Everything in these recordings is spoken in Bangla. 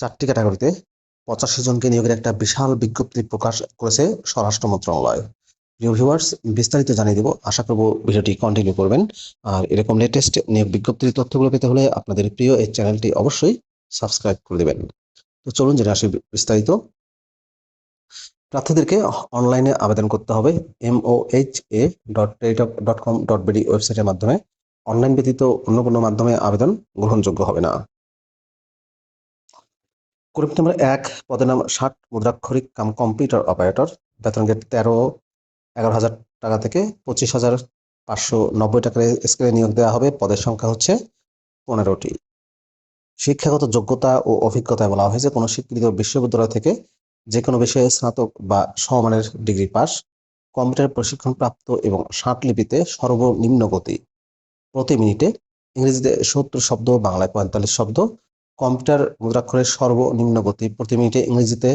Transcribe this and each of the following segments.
চারটি ক্যাটাগরিতে পঁচাশি জনকে নিয়োগের একটা বিশাল বিজ্ঞপ্তি প্রকাশ করেছে স্বরাষ্ট্র মন্ত্রণালয়। প্রিয় বিস্তারিত জানিয়ে দেবো। আশা করব ভিডিওটি কন্টিনিউ করবেন। আর এরকম লেটেস্ট নিয়োগ বিজ্ঞপ্তির তথ্যগুলো পেতে হলে আপনাদের প্রিয় এই চ্যানেলটি অবশ্যই সাবস্ক্রাইব করে দেবেন। তো চলুন জেনে আসি বিস্তারিত। প্রার্থীদেরকে অনলাইনে আবেদন করতে হবে M O H A dot com dot ওয়েবসাইটের মাধ্যমে। অনলাইন ব্যতীত অন্য কোনো মাধ্যমে আবেদন গ্রহণযোগ্য হবে না। গ্রুপ নম্বর এক, পদের নাম ষাট মুদ্রাক্ষরিক কাম কম্পিউটার অপারেটর। বেতন গেট তেরো, এগারো হাজার টাকা থেকে পঁচিশ হাজার পাঁচশো নব্বই টাকার স্কেলে নিয়োগ দেওয়া হবে। পদের সংখ্যা হচ্ছে পনেরোটি। শিক্ষাগত যোগ্যতা ও অভিজ্ঞতায় বলা হয়েছে। কোনো স্বীকৃত বিশ্ববিদ্যালয় থেকে যে কোনো বিষয়ে স্নাতক বা সমমানের ডিগ্রি পাস। কম্পিউটার প্রশিক্ষণ প্রাপ্ত এবং ষাট লিপিতে সর্বনিম্ন গতি। প্রতি মিনিটে ইংরেজিতে সত্তর শব্দ, বাংলায় পঁয়তাল্লিশ শব্দ। কম্পিউটার মুদ্রাক্ষরের সর্বনিম্ন গতি প্রতি মিনিটে ইংরেজিতে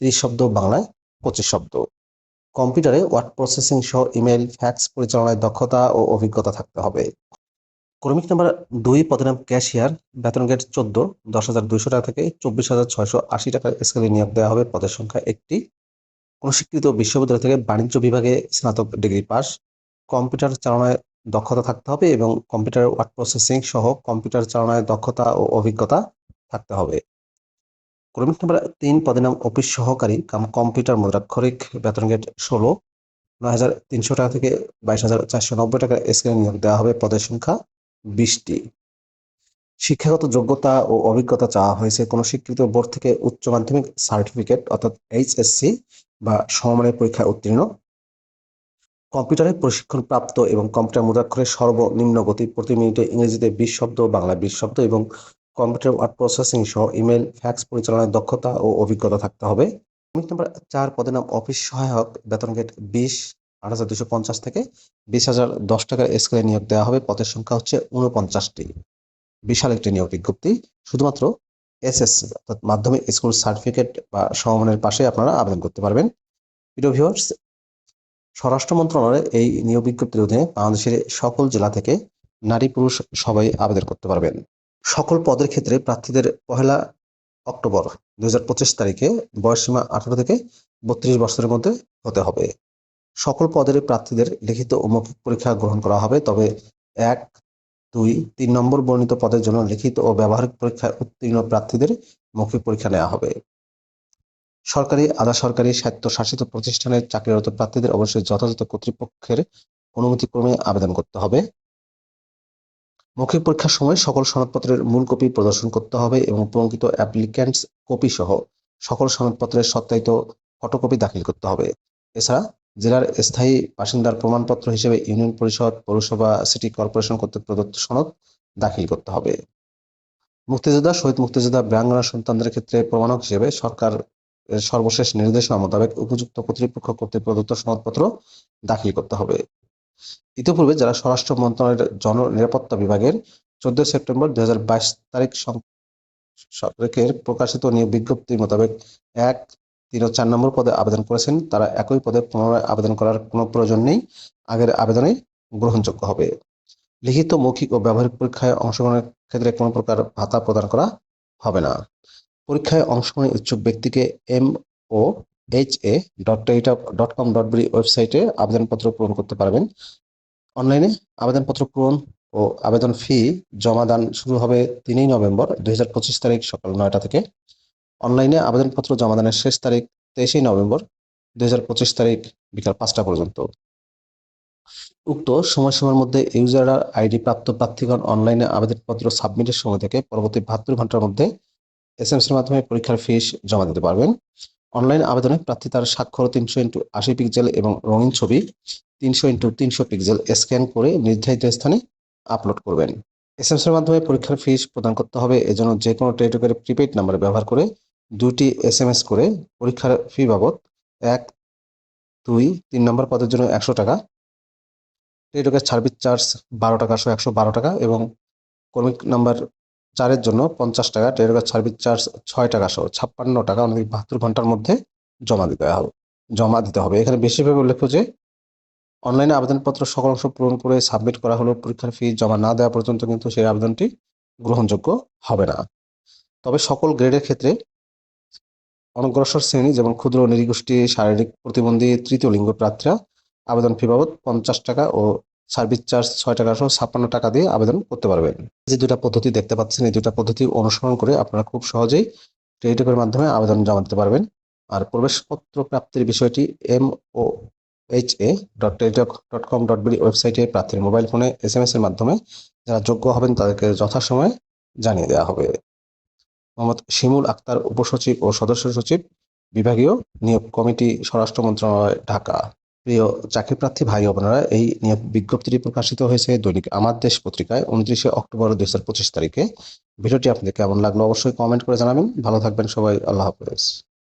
ত্রিশ শব্দ, বাংলায় পঁচিশ শব্দ। কম্পিউটারে ওয়ার্ড প্রসেসিং সহ ইমেল ফ্যাক্স পরিচালনায় দক্ষতা ও অভিজ্ঞতা থাকতে হবে। ক্রমিক নাম্বার দুই পদের নাম ক্যাশিয়ার, বেতন গেট চোদ্দ, দশ হাজার দুইশো টাকা থেকে চব্বিশ হাজার ছয়শো আশি টাকার স্কেলে নিয়োগ দেওয়া হবে পদের সংখ্যা একটি। কোনো বিশ্ববিদ্যালয় থেকে বাণিজ্য বিভাগে স্নাতক ডিগ্রি পাস। কম্পিউটার চালনায় দক্ষতা থাকতে হবে এবং কম্পিউটার ওয়ার্ড প্রসেসিং সহ কম্পিউটার চালনায় দক্ষতা ও অভিজ্ঞতা থাকতে হবে। ক্রমিক নাম্বার তিন, পদের নাম অফিস সহকারী, কাম কম্পিউটার মুদ্রাক্ষরিক বেতন গেট ষোলো, নয় হাজার তিনশো টাকা থেকে বাইশ হাজার চারশো নব্বই টাকার স্কেলে নিয়োগ দেওয়া হবে। পদের সংখ্যা বিশটি। শিক্ষাগত যোগ্যতা ও অভিজ্ঞতা চাওয়া হয়েছে। কোনো স্বীকৃত বোর্ড থেকে উচ্চ মাধ্যমিক সার্টিফিকেট, অর্থাৎ এইচএসসি, বা সমমানের পরীক্ষায় উত্তীর্ণ। কম্পিউটারে প্রশিক্ষণ প্রাপ্ত এবং কম্পিউটার মুদ্রাক্ষরের সর্বনিম্ন গতি প্রতি মিনিটে ইংরেজিতে বিশ শব্দ বাংলা বিশ শব্দ এবং কম্পিউটার ওয়ার্ড প্রসেসিং সহ ইমেল ফ্যাক্স পরিচালনায় দক্ষতা ও অভিজ্ঞতা থাকতে হবে। ক্রমিক নাম্বার চার, পদের নাম অফিস সহায়ক, বেতন গেট বিশ, আট হাজার দুশো পঞ্চাশ থেকে বিশ হাজার দশ টাকার স্কেলে নিয়োগ দেওয়া হবে। পদের সংখ্যা হচ্ছে উনপঞ্চাশটি বিশাল একটি নিয়োগ বিজ্ঞপ্তি। শুধুমাত্র এসএসসি অর্থাৎ মাধ্যমিক স্কুল সার্টিফিকেট বা সমমানের পাশে আপনারা আবেদন করতে পারবেন। প্রিয় ভিউয়ার্স, স্বরাষ্ট্র মন্ত্রণালয়ের এই নিয়োগ বিজ্ঞপ্তির অধীনে বাংলাদেশের সকল জেলা থেকে নারী পুরুষ সবাই আবেদন করতে পারবেন। সকল পদের ক্ষেত্রে প্রার্থীদের পহেলা অক্টোবর দুই হাজার পঁচিশ তারিখে বয়সসীমা আঠারো থেকে বত্রিশ বছরের মধ্যে হতে হবে। সকল পদের প্রার্থীদের লিখিত ও মৌখিক পরীক্ষা গ্রহণ করা হবে, তবে এক, দুই, তিন নম্বর বর্ণিত পদের জন্য লিখিত ও ব্যবহারিক পরীক্ষায় উত্তীর্ণ প্রার্থীদের মৌখিক পরীক্ষা নেওয়া হবে। সরকারি, আধা সরকারি স্বায়ত্তশাসিত প্রতিষ্ঠানের চাকরিরত প্রার্থীদের অবশ্যই যথাযথ কর্তৃপক্ষের অনুমতিক্রমে আবেদন করতে হবে। মৌখিক পরীক্ষার সময় সকল সনদপত্রের মূল কপি প্রদর্শন করতে হবে এবং প্রঙ্কিত অ্যাপ্লিক্যান্টস কপি সহ সকল সনদপত্রের সত্যায়িত ফটোকপি দাখিল করতে হবে। এছাড়া জেলার স্থায়ী বাসিন্দার প্রমাণপত্র হিসেবে ইউনিয়ন পরিষদ, পৌরসভা সিটি কর্পোরেশন কর্তৃক প্রদত্ত সনদ দাখিল করতে হবে। মুক্তিযোদ্ধা, শহীদ মুক্তিযোদ্ধা ব্রাঙ্গনা সন্তানদের ক্ষেত্রে প্রমাণক হিসেবে সরকার সর্বশেষ নির্দেশনা মোতাবেক উপযুক্ত কর্তৃপক্ষ কর্তৃক প্রদত্ত সনদপত্র দাখিল করতে হবে। ইতিপূর্বে যারা স্বরাষ্ট্র মন্ত্রণালয়ের জন নিরাপত্তা বিভাগের চোদ্দ সেপ্টেম্বর দুই হাজার বাইশ তারিখ সরকারের প্রকাশিত নিয়োগ বিজ্ঞপ্তি মোতাবেক এক, তিন ও চার নম্বর পদে আবেদন করেছেন। তারা একই পদে পুনরায় আবেদন করার কোনো প্রয়োজন নেই। আগের আবেদনে গ্রহণযোগ্য হবে। লিখিত, মৌখিক ও ব্যবহারিক পরীক্ষায় অংশগ্রহণের ক্ষেত্রে কোনো প্রকার ভাতা প্রদান করা হবে না। পরীক্ষায় অংশগ্রহণের ইচ্ছুক ব্যক্তিকে M O H A dot dot com dot BD ওয়েবসাইটে আবেদনপত্র পূরণ করতে পারবেন। অনলাইনে আবেদনপত্র পূরণ ও আবেদন ফি জমাদান শুরু হবে তিনই নভেম্বর দুই হাজার পঁচিশ তারিখ সকাল নয়টা থেকে। অনলাইনে আবেদনপত্র জমাদানের শেষ তারিখ তেইশে নভেম্বর দুই হাজার পঁচিশ তারিখ বিকাল পাঁচটা পর্যন্ত। উক্ত সময়সীমার মধ্যে ইউজার আইডি প্রাপ্ত প্রার্থীগণ অনলাইনে আবেদনপত্র সাবমিটের সময় থেকে পরবর্তী বাহাত্তর ঘণ্টার মধ্যে এস এর মাধ্যমে পরীক্ষার ফিস জমা দিতে পারবেন। অনলাইন আবেদনে প্রার্থী তার স্বাক্ষর তিনশো ইন্টু আশি পিক্সেল এবং রঙিন ছবি তিনশো ইন্টু তিনশো পিক্সেল স্ক্যান করে নির্ধারিত স্থানে আপলোড করবেন। এস এম এর মাধ্যমে পরীক্ষার ফিস প্রদান করতে হবে। এজন্য যে কোনো টেলিটকের প্রিপেড নাম্বার ব্যবহার করে দুটি এস এম এস করে পরীক্ষার ফি বাবদ এক, দুই, তিন নম্বর পদের জন্য একশো টাকা টেলিটকের সার্ভিস চার্জ বারো টাকা, একশো বারো টাকা এবং কর্মিক নাম্বার চারের জন্য পঞ্চাশ টাকা টেলিটকের সার্ভিস চার্জ ছয় টাকা সহ ছাপ্পান্ন টাকা অনধিক বাহাত্তর ঘণ্টার মধ্যে জমা দিতে হবে, জমা দিতে হবে। এখানে বেশিরভাগ উল্লেখ্য যে, অনলাইনে আবেদনপত্র সকল অংশ পূরণ করে সাবমিট করা হলো পরীক্ষার ফি জমা না দেওয়া পর্যন্ত কিন্তু সেই আবেদনটি গ্রহণযোগ্য হবে না। তবে সকল গ্রেডের ক্ষেত্রে অনগ্রসর শ্রেণি যেমন ক্ষুদ্র নৃগোষ্ঠী শারীরিক প্রতিবন্ধী, তৃতীয় লিঙ্গ প্রার্থীরা আবেদন ফি বাবদ পঞ্চাশ টাকা ও সার্ভিস চার্জ ছয় টাকা সহ ছাপ্পান্ন টাকা দিয়ে আবেদন করতে পারবেন। যে দুটা পদ্ধতি দেখতে পাচ্ছেন, এই দুটা পদ্ধতি অনুসরণ করে আপনারা খুব সহজেই টেলিটকের মাধ্যমে আবেদন জমা দিতে পারবেন। আর প্রবেশপত্র প্রাপ্তির বিষয়টি M O H A dot Teletalk dot com dot BD ওয়েবসাইটে প্রার্থীর মোবাইল ফোনে এস এম এস এর মাধ্যমে যারা যোগ্য হবেন তাদেরকে যথাসময়ে জানিয়ে দেওয়া হবে। মোহাম্মদ শিমুল আক্তার উপসচিব ও সদস্য সচিব, বিভাগীয় নিয়োগ কমিটি, স্বরাষ্ট্র মন্ত্রণালয়, ঢাকা। প্রিয় চাকরি প্রার্থী ভাই বোনেরা, এই নিয়ে বিজ্ঞপ্তিটি প্রকাশিত হয়েছে দৈনিক আমার দেশ পত্রিকায়, উনত্রিশে অক্টোবর দুই হাজার পঁচিশ তারিখে। ভিডিওটি আপনাদের কেমন লাগল অবশ্যই কমেন্ট করে জানাবেন। ভালো থাকবেন সবাই, আল্লাহ হাফেজ।